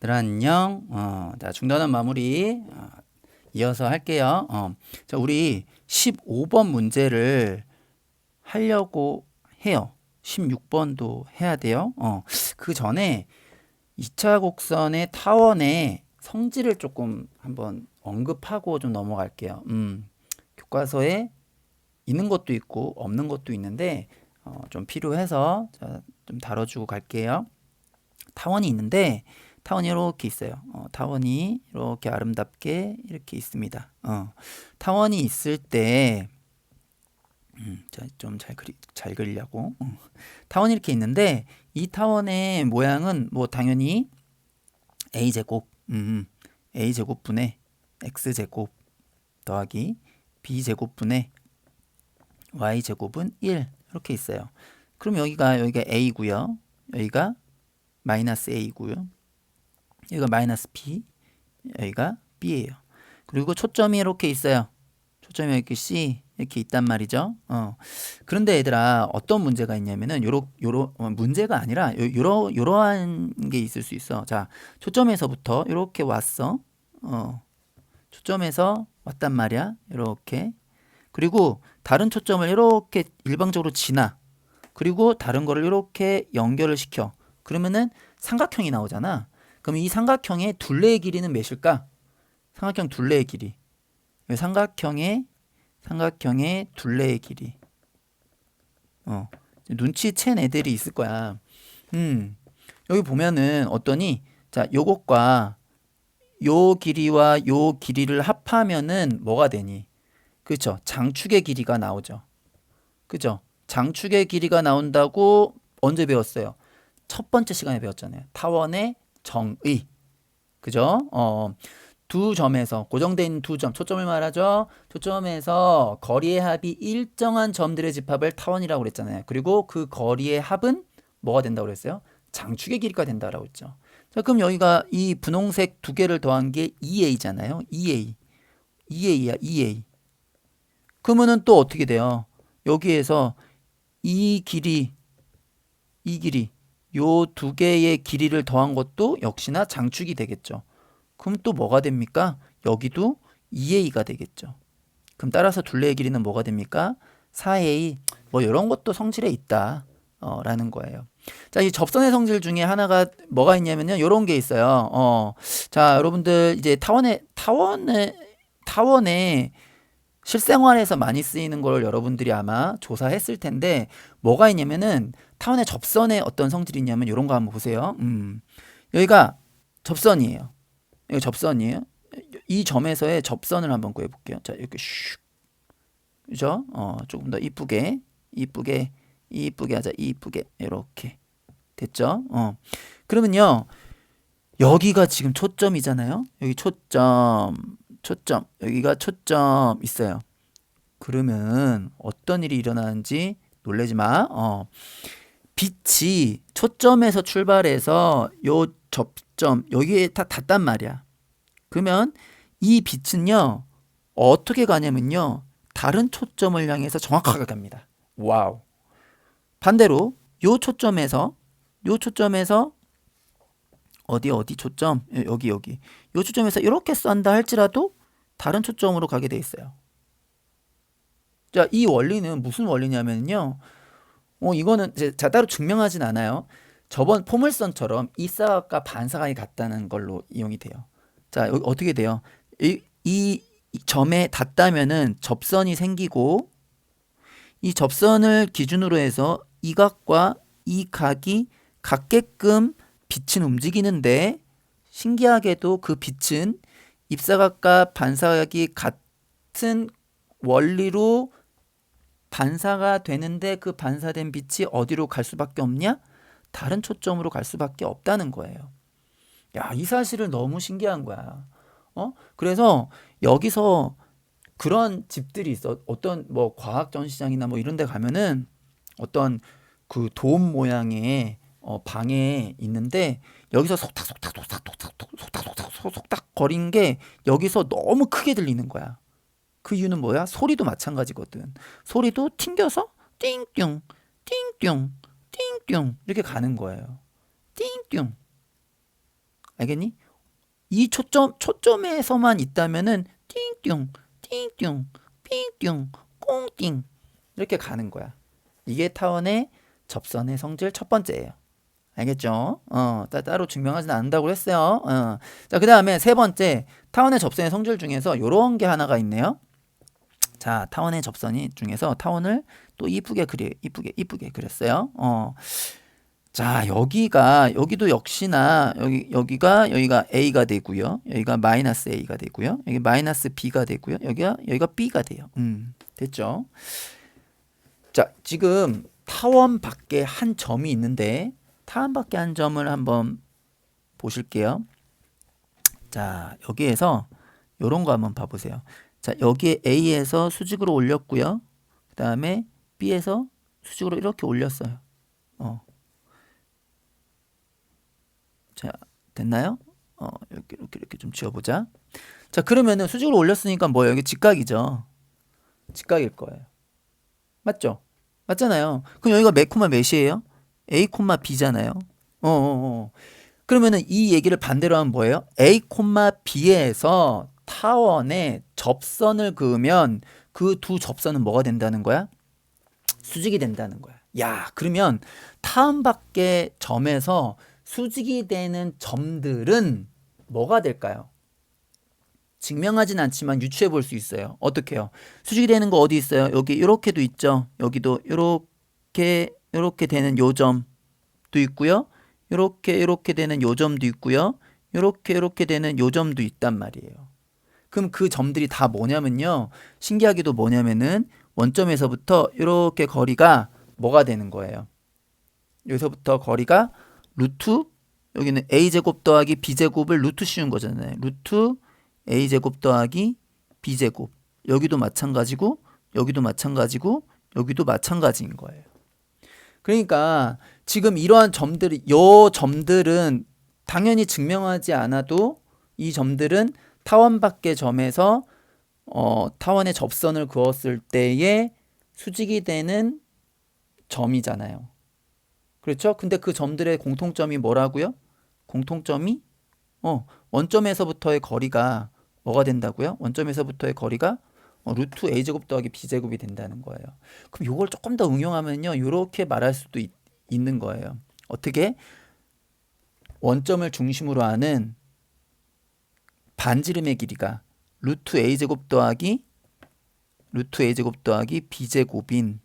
들 안녕. 어, 자, 중단원 마무리 어, 이어서 할게요. 어, 자, 우리 15번 문제를 하려고 해요. 16번도 해야 돼요. 어, 그 전에 2차 곡선의 타원의 성질을 조금 한번 언급하고 좀 넘어갈게요. 음, 교과서에 있는 것도 있고 없는 것도 있는데 어, 좀 필요해서 자, 좀 다뤄주고 갈게요. 타원이 있는데 타원이 이렇게 있어요. 어, 타원이 이렇게 아름답게 이렇게 있습니다. 어, 타원이 있을 때 음, 좀잘 그리 잘 그리려고 어. 타원이 이렇게 있는데 이 타원의 모양은 뭐 당연히 a 제곱 음, a 제곱분의 x 제곱 더하기 b 제곱분의 y 제곱은 1 이렇게 있어요. 그럼 여기가 여기가 a고요. 여기가 마이너스 a고요. 여기가 마이너스 b, 여기가 b예요. 그리고 초점이 이렇게 있어요. 초점이 이렇게 c 이렇게 있단 말이죠. 어. 그런데 얘들아 어떤 문제가 있냐면은 요러 요러 어, 문제가 아니라 요, 요러 요러한 게 있을 수 있어. 자 초점에서부터 이렇게 왔어. 어. 초점에서 왔단 말이야. 이렇게 그리고 다른 초점을 이렇게 일방적으로 지나 그리고 다른 거를 이렇게 연결을 시켜 그러면은 삼각형이 나오잖아 그럼 이 삼각형의 둘레의 길이는 몇일까 삼각형 둘레의 길이 삼각형의 삼각형의 둘레의 길이 어 눈치챈 애들이 있을 거야 음 여기 보면은 어떠니 자 요것과 요 길이와 요 길이를 합하면은 뭐가 되니 그렇죠. 장축의 길이가 나오죠. 그죠? 장축의 길이가 나온다고 언제 배웠어요? 첫 번째 시간에 배웠잖아요. 타원의 정의. 그죠? 어, 두 점에서 있는 두 점, 초점을 말하죠. 초점에서 거리의 합이 일정한 점들의 집합을 타원이라고 그랬잖아요. 그리고 그 거리의 합은 뭐가 된다고 그랬어요? 장축의 길이가 된다라고 했죠. 자, 그럼 여기가 이 분홍색 두 개를 더한 게 2a잖아요. 2a. 2a야, 2a. 그러면은 또 어떻게 돼요? 여기에서 이 길이 이 길이 요 두 개의 길이를 더한 것도 역시나 장축이 되겠죠. 그럼 또 뭐가 됩니까? 여기도 2a가 되겠죠. 그럼 따라서 둘레의 길이는 뭐가 됩니까? 4a 뭐 이런 것도 성질에 있다. 어, 라는 거예요. 자, 이 접선의 성질 중에 하나가 뭐가 있냐면요. 이런 게 있어요. 어, 자, 여러분들 이제 타원에 타원에 타원에 실생활에서 많이 쓰이는 걸 여러분들이 아마 조사했을 텐데 뭐가 있냐면은 타원의 접선에 어떤 성질이 있냐면 이런 거 한번 보세요. 음. 여기가 접선이에요. 여기 접선이에요. 이 점에서의 접선을 한번 구해 볼게요. 자, 이렇게 슉. 그죠? 어, 조금 더 이쁘게 이쁘게 이쁘게 하자. 이쁘게 이렇게 됐죠? 어. 그러면요. 여기가 지금 초점이잖아요. 여기 초점 초점 여기가 초점 있어요. 그러면 어떤 일이 일어나는지 놀래지 마. 어. 빛이 초점에서 출발해서 요 접점 여기에 다 닿단 말이야. 그러면 이 빛은요 어떻게 가냐면요 다른 초점을 향해서 정확하게 갑니다. 와우. 반대로 요 초점에서 요 초점에서 어디 어디 초점 여기 여기 요 초점에서 이렇게 쏜다 할지라도 다른 초점으로 가게 돼 있어요. 자, 이 원리는 무슨 원리냐면요. 어, 이거는 이제 자 따로 증명하진 않아요. 저번 포물선처럼 이 사각과 반사각이 같다는 걸로 이용이 돼요. 자, 여기 어떻게 돼요? 이, 이 점에 닿다면은 접선이 생기고 이 접선을 기준으로 해서 이 각과 이 각이 같게끔 빛은 움직이는데 신기하게도 그 빛은 입사각과 반사각이 같은 원리로 반사가 되는데 그 반사된 빛이 어디로 갈 수밖에 없냐? 다른 초점으로 갈 수밖에 없다는 거예요. 야, 이 사실을 너무 신기한 거야. 어? 그래서 여기서 그런 집들이 있어. 어떤 뭐 과학 전시장이나 뭐 이런 데 가면은 어떤 그 돔 모양의 어, 방에 있는데 여기서 속닥 속닥 속닥 속닥 속닥 속닥 속닥 거린 게 여기서 너무 크게 들리는 거야. 그 이유는 뭐야? 소리도 마찬가지거든. 소리도 튕겨서 띵띵 띵띵 띵띵 이렇게 가는 거예요. 띵띵 알겠니? 이 초점 초점에서만 있다면은 띵띵 띵띵 삥띵 꽁띵 이렇게 가는 거야. 이게 타원의 접선의 성질 첫 번째예요. 알겠죠? 어, 따, 따로 증명하지는 않는다고 했어요. 어. 자, 그 다음에 세 번째, 타원의 접선의 성질 중에서 요런 게 하나가 있네요. 자, 타원의 접선이 중에서 타원을 또 이쁘게 그리, 이쁘게, 이쁘게 그렸어요. 어. 자, 여기가, 여기도 역시나, 여기, 여기가, 여기가 A가 되고요. 여기가 마이너스 A가 되고요. 여기 마이너스 B가 되고요. 여기가, 여기가 B가 돼요. 음, 됐죠? 자, 지금 타원 밖에 한 점이 있는데, 타원 밖에 한 점을 한번 보실게요. 자, 여기에서 요런 거 한번 봐보세요. 자, 여기에 A에서 수직으로 올렸고요. 그 다음에 B에서 수직으로 이렇게 올렸어요. 어. 자, 됐나요? 어, 이렇게 이렇게 이렇게 좀 지워보자. 자, 그러면은 수직으로 올렸으니까 뭐예요? 이게 직각이죠. 직각일 거예요. 맞죠? 맞잖아요. 그럼 여기가 몇 콤마 몇이에요? A B잖아요. 어, 어, 어. 그러면은 이 얘기를 반대로 하면 뭐예요? A B에서 타원에 접선을 그으면 그 두 접선은 뭐가 된다는 거야? 수직이 된다는 거야. 야, 그러면 타원 밖의 점에서 수직이 되는 점들은 뭐가 될까요? 증명하진 않지만 유추해 볼 수 있어요. 어떻게요? 수직이 되는 거 어디 있어요? 여기 이렇게도 있죠. 여기도 이렇게 이렇게 되는 요점도 있고요. 이렇게 이렇게 되는 요점도 있고요. 이렇게 이렇게 되는 요점도 있단 말이에요. 그럼 그 점들이 다 뭐냐면요. 신기하게도 뭐냐면은 원점에서부터 이렇게 거리가 뭐가 되는 거예요. 여기서부터 거리가 루트 여기는 a 제곱 더하기 b 제곱을 루트 씌운 거잖아요. 루트 a 제곱 더하기 b 제곱 여기도 마찬가지고 여기도 마찬가지고 여기도 마찬가지인 거예요. 그러니까 지금 이러한 점들이 요 점들은 당연히 증명하지 않아도 이 점들은 타원 밖의 점에서 어, 타원의 접선을 그었을 때에 수직이 되는 점이잖아요. 그렇죠? 근데 그 점들의 공통점이 뭐라고요? 공통점이 어, 원점에서부터의 거리가 뭐가 된다고요? 원점에서부터의 거리가 어, 루트 a 제곱 더하기 b 제곱이 된다는 거예요. 그럼 이걸 조금 더 응용하면요, 이렇게 말할 수도 있, 있는 거예요. 어떻게 원점을 중심으로 하는 반지름의 길이가 루트 a 제곱 더하기 루트 a 제곱 더하기 b 제곱인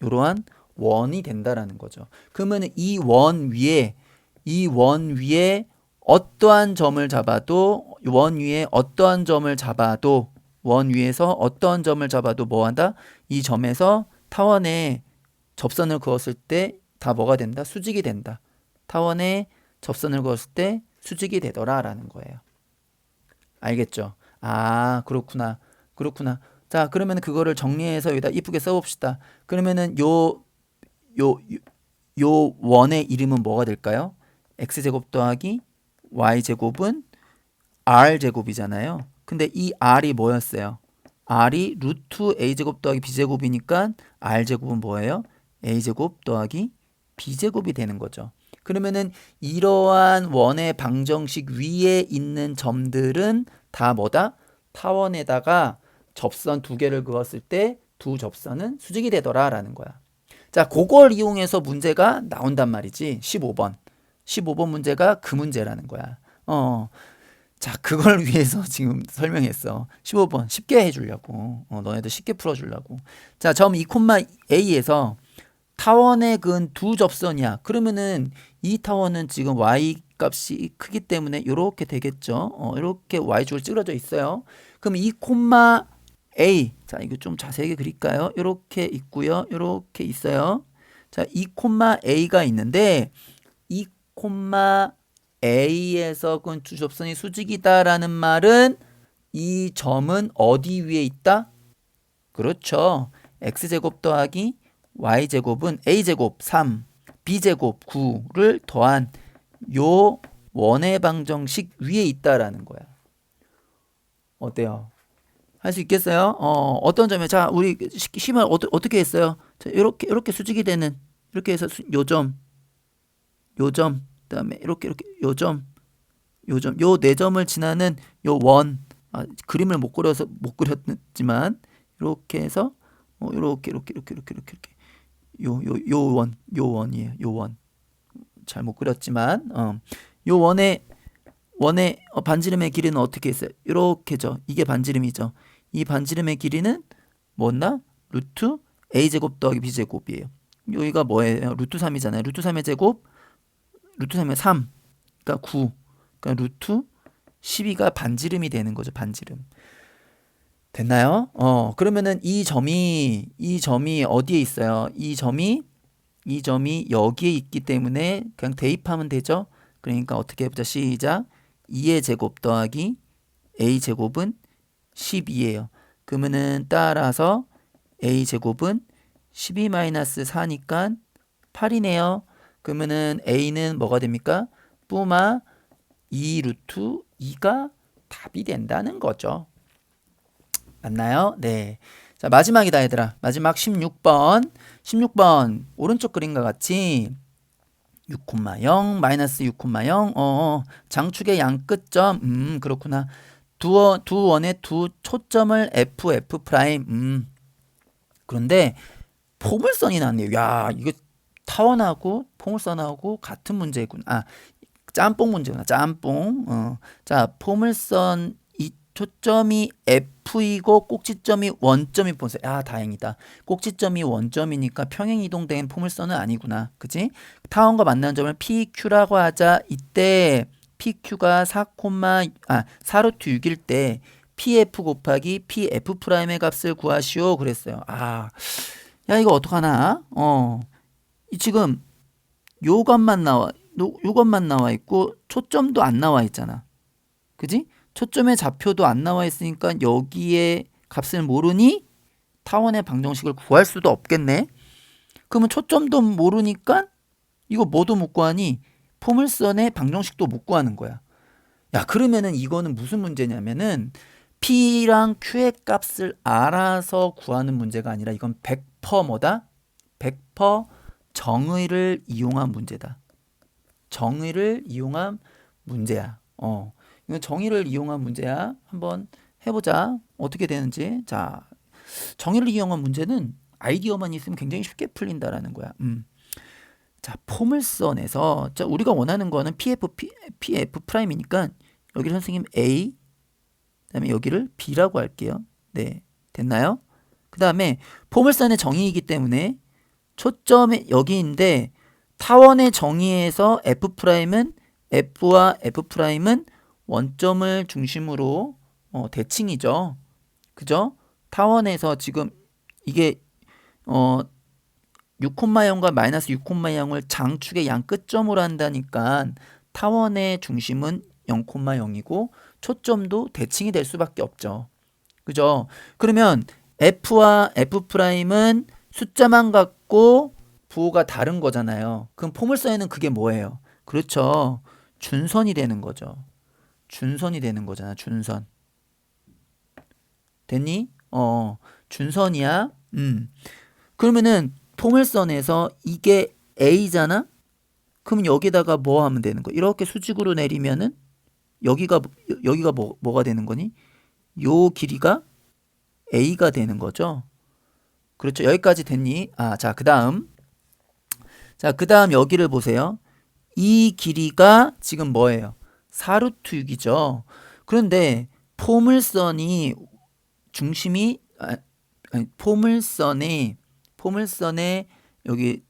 이러한 원이 된다라는 거죠. 그러면 이 원 위에 이 원 위에 어떠한 점을 잡아도 원 위에 어떠한 점을 잡아도 원 위에서 어떠한 점을 잡아도 뭐 한다? 이 점에서 타원에 접선을 그었을 때 다 뭐가 된다? 수직이 된다. 타원에 접선을 그었을 때 수직이 되더라라는 거예요. 알겠죠? 아 그렇구나 그렇구나. 자 그러면 그거를 정리해서 여기다 이쁘게 써 봅시다. 그러면은 요 요, 요 원의 이름은 뭐가 될까요? x제곱 더하기 y제곱은 r제곱이잖아요. 근데 이 r이 뭐였어요? r이 루트 a제곱 더하기 b제곱이니까 r제곱은 뭐예요? a제곱 더하기 b제곱이 되는 거죠. 그러면은 이러한 원의 방정식 위에 있는 점들은 다 뭐다? 타원에다가 접선 두 개를 그었을 때 두 접선은 수직이 되더라라는 거야. 자, 그걸 이용해서 문제가 나온단 말이지. 15번. 15번 문제가 그 문제라는 거야. 어. 자, 그걸 위해서 지금 설명했어. 15번 쉽게 해주려고. 어, 너네들 쉽게 풀어주려고. 자, 점 2,a에서 타원의 근두 접선이야. 그러면은 이 타원은 지금 y 값이 크기 때문에 이렇게 되겠죠. 어, 이렇게 y축을 찌그러져 있어요. 그럼 2, a 자 이거 좀 자세하게 그릴까요? 이렇게 있고요. 이렇게 있어요. 자 2, a가 있는데 2, a에서 그 주접선이 수직이다라는 말은 이 점은 어디 위에 있다? 그렇죠. x제곱 더하기 y제곱은 a제곱 3, b제곱 9를 더한 요 원의 방정식 위에 있다라는 거야. 어때요? 할 수 있겠어요? 어, 어떤 점에 자, 우리 심을 어, 어떻게 했어요? 자, 이렇게 이렇게 수직이 되는 이렇게 해서 수, 요점 요점 그다음에 이렇게 이렇게 요점 요점 요 네 점을 지나는 요 원 아, 그림을 못 그려서 못 그렸지만 이렇게 해서 어, 이렇게 이렇게 이렇게 이렇게 이렇게 이렇게 요 요 요 원 요 원이에요 요 원 잘 못 그렸지만 어, 요 원의 원의 어, 반지름의 길이는 어떻게 있어요? 이렇게죠. 이게 반지름이죠. 이 반지름의 길이는 뭐나? 루트 a 제곱 더하기 b 제곱이에요. 여기가 뭐예요? 루트 3이잖아요. 루트 3의 제곱 루트 3의 3. 그러니까 9. 그러니까 루트 12가 반지름이 되는 거죠. 반지름. 됐나요? 어, 그러면은 이 점이 이 점이 어디에 있어요? 이 점이 이 점이 여기에 있기 때문에 그냥 대입하면 되죠. 그러니까 어떻게 해보자. 시작. 2의 제곱 더하기 a 제곱은 12예요. 그러면은 따라서 a 제곱은 12-4니까 8이네요. 그러면은 a는 뭐가 됩니까? 뿌마 2 루트 2가 답이 된다는 거죠. 맞나요? 네. 자, 마지막이다 얘들아. 마지막 16번. 16번 오른쪽 그림과 같이 6,0 마이너스 6,0 어, 어, 장축의 양 끝점 음 그렇구나 두, 두 원의 두 초점을 f f 프라임 음 그런데 포물선이 나왔네요 야 이거 타원하고 포물선하고 같은 문제구나 아 짬뽕 문제구나 짬뽕 어. 자 포물선 초점이 F이고 꼭지점이 원점이 보세요. 아 다행이다. 꼭지점이 원점이니까 평행 이동된 포물선은 아니구나. 그지? 타원과 만나는 점을 PQ라고 하자. 이때 PQ가 4, 아 4루트 6일 때 PF 곱하기 PF 프라임의 값을 구하시오 그랬어요. 아, 야 이거 어떡하나? 어, 이 지금 요것만 나와, 요것만 나와 있고 초점도 안 나와 있잖아. 그지? 초점의 좌표도 안 나와 있으니까 여기에 값을 모르니 타원의 방정식을 구할 수도 없겠네. 그러면 초점도 모르니까 이거 뭐도 못 구하니 포물선의 방정식도 못 구하는 거야. 야 그러면은 이거는 무슨 문제냐면은 P랑 Q의 값을 알아서 구하는 문제가 아니라 이건 100% 뭐다? 100% 정의를 이용한 문제다. 정의를 이용한 문제야. 어. 이건 정의를 이용한 문제야. 한번 해보자. 어떻게 되는지. 자, 정의를 이용한 문제는 아이디어만 있으면 굉장히 쉽게 풀린다라는 거야. 음. 자, 포물선에서 자, 우리가 원하는 거는 PF, PF 프라임이니까 여기를 선생님 A, 그다음에 여기를 B라고 할게요. 네, 됐나요? 그 다음에 포물선의 정의이기 때문에 초점이 여기인데 타원의 정의에서 F 프라임은 F와 F 프라임은 원점을 중심으로 어, 대칭이죠. 그죠? 타원에서 지금 이게 어 6,0과 마이너스 6,0을 장축의 양 끝점으로 한다니까 타원의 중심은 0,0이고 초점도 대칭이 될 수밖에 없죠. 그죠? 그러면 F와 F'은 숫자만 갖고 부호가 다른 거잖아요. 그럼 포물선에는 그게 뭐예요? 그렇죠. 준선이 되는 거죠. 준선이 되는 거잖아. 준선. 됐니? 어, 준선이야. 음. 그러면은 포물선에서 이게 A잖아. 그럼 여기다가 뭐 하면 되는 거? 이렇게 수직으로 내리면은 여기가 여기가 뭐 뭐가 되는 거니? 요 길이가 A가 되는 거죠. 그렇죠. 여기까지 됐니? 아, 자, 그 다음 자, 그 다음 여기를 보세요. 이 길이가 지금 뭐예요? 4루트 6이죠. 그런데 포물선이 중심이 아니, 포물선이 포물선의 여기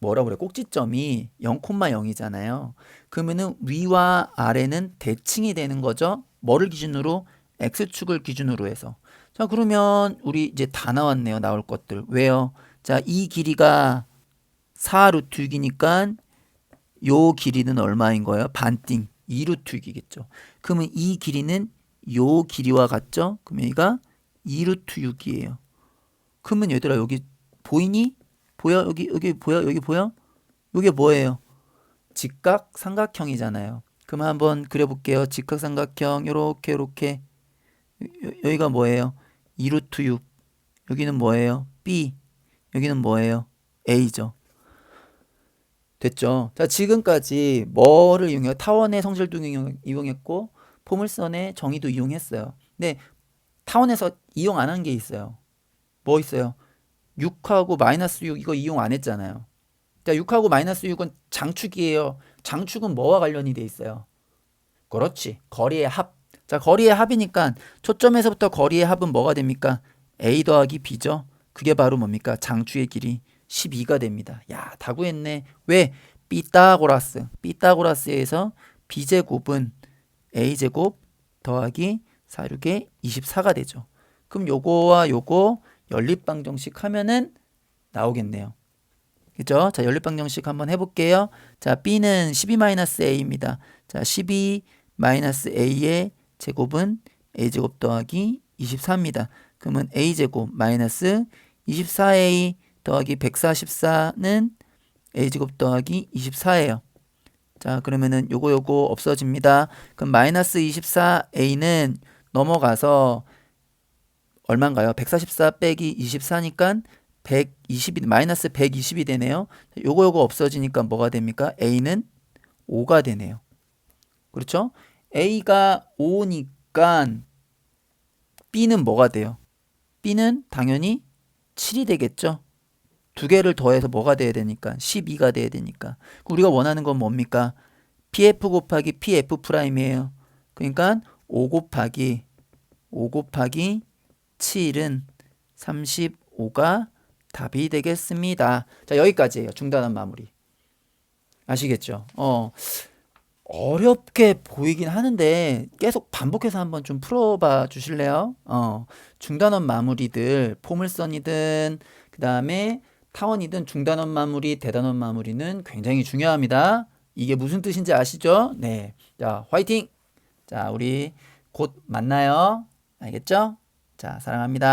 뭐라 그래 꼭지점이 0,0이잖아요. 그러면은 위와 아래는 대칭이 되는 거죠. 뭐를 기준으로 x축을 기준으로 해서. 자, 그러면 우리 이제 다 나왔네요. 나올 것들. 왜요? 자, 이 길이가 4루트 6이니까 요 길이는 얼마인 거예요? 반띵. 2루트 6이겠죠. 그러면 이 길이는 요 길이와 같죠? 그러면 여기가 2루트 6이에요. 그러면 얘들아 여기 보이니? 보여? 여기 여기 보여? 여기 보여? 이게 뭐예요? 직각 삼각형이잖아요. 그럼 한번 그려볼게요. 직각 삼각형 요렇게 요렇게 여기가 뭐예요? 2루트 6 여기는 뭐예요? B 여기는 뭐예요? A죠. 됐죠. 자, 지금까지 뭐를 이용해요? 타원의 성질도 이용- 이용 했고 포물선의 정의도 이용했어요. 근데 타원에서 이용 안 한 게 있어요. 뭐 있어요? 6하고 마이너스 6 이거 이용 안 했잖아요. 자, 6하고 마이너스 6은 장축이에요. 장축은 뭐와 관련이 돼 있어요? 그렇지. 거리의 합. 자, 거리의 합이니까 초점에서부터 거리의 합은 뭐가 됩니까? A 더하기 B죠. 그게 바로 뭡니까? 장추의 길이 12가 됩니다. 야, 다 구했네. 왜? 피타고라스. 피타고라스에서 B제곱은 A제곱 더하기 4, 6의 24가 되죠. 그럼 요거와 요거 연립방정식 하면은 나오겠네요. 그죠? 자, 연립방정식 한번 해볼게요. 자, B는 12-A입니다. 자, 12-A의 제곱은 A제곱 더하기 24입니다. 그러면 A제곱 마이너스 24A 더하기 144는 A제곱 더하기 24예요. 자, 그러면은 요거 요거 없어집니다. 그럼 마이너스 24A는 넘어가서 얼마인가요? 144 빼기 24니까 120이 마이너스 120이 되네요. 요거 요거 없어지니까 뭐가 됩니까? A는 5가 되네요. 그렇죠? A가 5니까 B는 뭐가 돼요? B는 당연히 7이 되겠죠. 두 개를 더해서 뭐가 돼야 되니까 12가 돼야 되니까 우리가 원하는 건 뭡니까? PF 곱하기 PF 프라임이에요. 그러니까 5 곱하기 5 곱하기 7은 35가 답이 되겠습니다. 자, 여기까지예요. 중단한 마무리. 아시겠죠? 어. 어렵게 보이긴 하는데 계속 반복해서 한번 좀 풀어봐 주실래요? 어. 중단원 마무리들 포물선이든 그 다음에 타원이든 중단원 마무리, 대단원 마무리는 굉장히 중요합니다. 이게 무슨 뜻인지 아시죠? 네. 자, 화이팅! 자, 우리 곧 만나요. 알겠죠? 자, 사랑합니다.